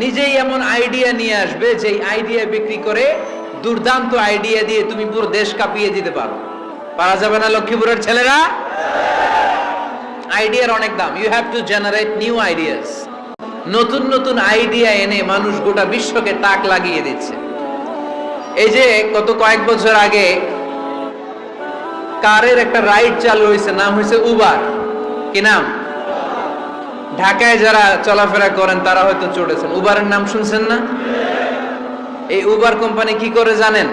নিজেই এমন আইডিয়া নিয়ে আসবে, যেই আইডিয়া বিক্রি করে দুর্দান্ত আইডিয়া দিয়ে তুমি পুরো দেশ কাঁপিয়ে দিতে পারো। পারা যাবে না লক্ষ্মীপুরের ছেলেরা? আইডিয়ার অনেক দাম। You have to generate new ideas নতুন নতুন আইডিয়া এনে মানুষ গোটা বিশ্বকে তাক লাগিয়ে দিচ্ছে। এই যে গত কয়েক বছর আগে কারের একটা রাইড চালু হয়েছে, নাম হয়েছে উবার কি নাম? ঢাকায় যারা চলাফেরা করেন, তারা হয়তো চড়েছেন। উবারের নাম শুনছেন না? এই উবার কোম্পানি কি করে জানেন?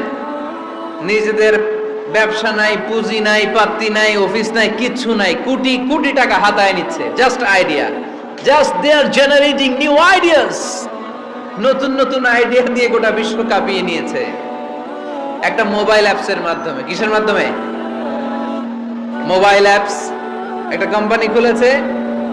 নিজেদের ব্যবসা নাই, পুঁজি নাই, পাত্তি নাই, অফিস নাই কিচ্ছু নাই। কোটি কোটি টাকা হাতায় নিচ্ছে। Just idea just they are generating new ideas নতুন নতুন আইডিয়া দিয়ে গোটা বিশ্ব কাঁপিয়ে নিয়েছে। একটা মোবাইল অ্যাপসের মাধ্যমে। কিসের মাধ্যমে? মোবাইল অ্যাপস একটা কোম্পানি খুলেছে।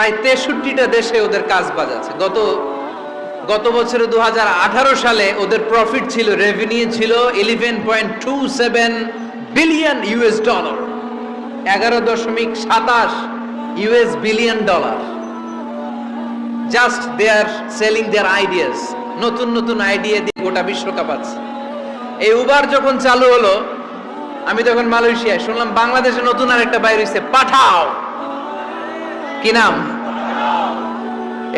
প্রায় তেষট্টিটা দেশে ওদের কাজ বাজ আছে গত গত বছরে দু হাজার আঠারো সালে ওদের প্রফিট ছিল রেভিনিউ ছিল eleven point two seven billion US dollar এগারো দশমিক সাতাশ US billion dollar just they are selling their ideas নতুন নতুন আইডিয়া দিয়ে গোটা বিশ্বকাপ আছে এই উবার যখন চালু হলো, আমি তখন মালয়েশিয়ায়, শুনলাম বাংলাদেশে নতুন আরেকটা বাইরে পাঠাও। কি নাম?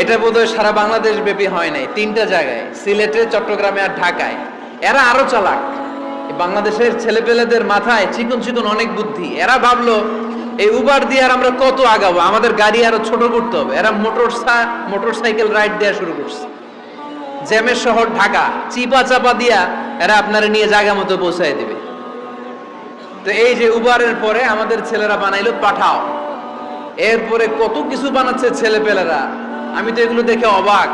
এটা বোধহয় সারা বাংলাদেশ ব্যাপী হয় নাই, তিনটা জায়গায়, সিলেটে, চট্টগ্রামে আর ঢাকায়। এরা আরও চালাক। বাংলাদেশের ছেলেপেলেদের মাথায় চিকন চিকন অনেক বুদ্ধি। এরা ভাবলো, এই উবার দিয়ে আর আমরা কত আগাবো? আমাদের গাড়ি আরও ছোট করতে হবে। এরা মোটর মোটর সাইকেল রাইড দেওয়া শুরু করছে। জ্যামের শহর ঢাকা। চিপা চাপা দিয়া এরা আপনারা নিয়ে জায়গা মতো পৌঁছায় দিবে। তো এই যে উবারের পরে আমাদের ছেলেরা বানাইলো পাঠাও। এরপরে কত কিছু বানাচ্ছে ছেলেপেলেরা? আমি তো এগুলো দেখে অবাক।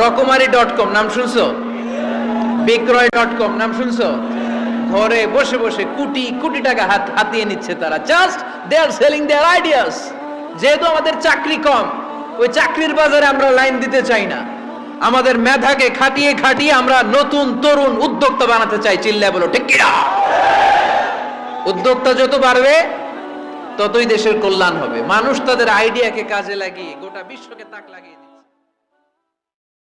রকমারি ডট কম, নাম শুনছো? বিক্রয় ডট কম, নাম শুনছো? ঘরে বসে বসে কোটি কোটি টাকা হাত হাতিয়ে নিচ্ছে তারা। Just they are selling their ideas যেহেতু আমাদের চাকরি কম, ওই চাকরির বাজারে আমরা লাইন দিতে চাই না। আমাদের মেধাকে খাটিয়ে খাটিয়ে আমরা নতুন তরুণ উদ্যোক্তা বানাতে চাই চিল্লা বলো, ঠিক কিনা? উদ্যোক্তা যত বাড়বে ততই দেশের কল্যাণ হবে মানুষ তাদের আইডিয়াকে কাজে লাগিয়ে গোটা বিশ্বকে তাক লাগিয়ে।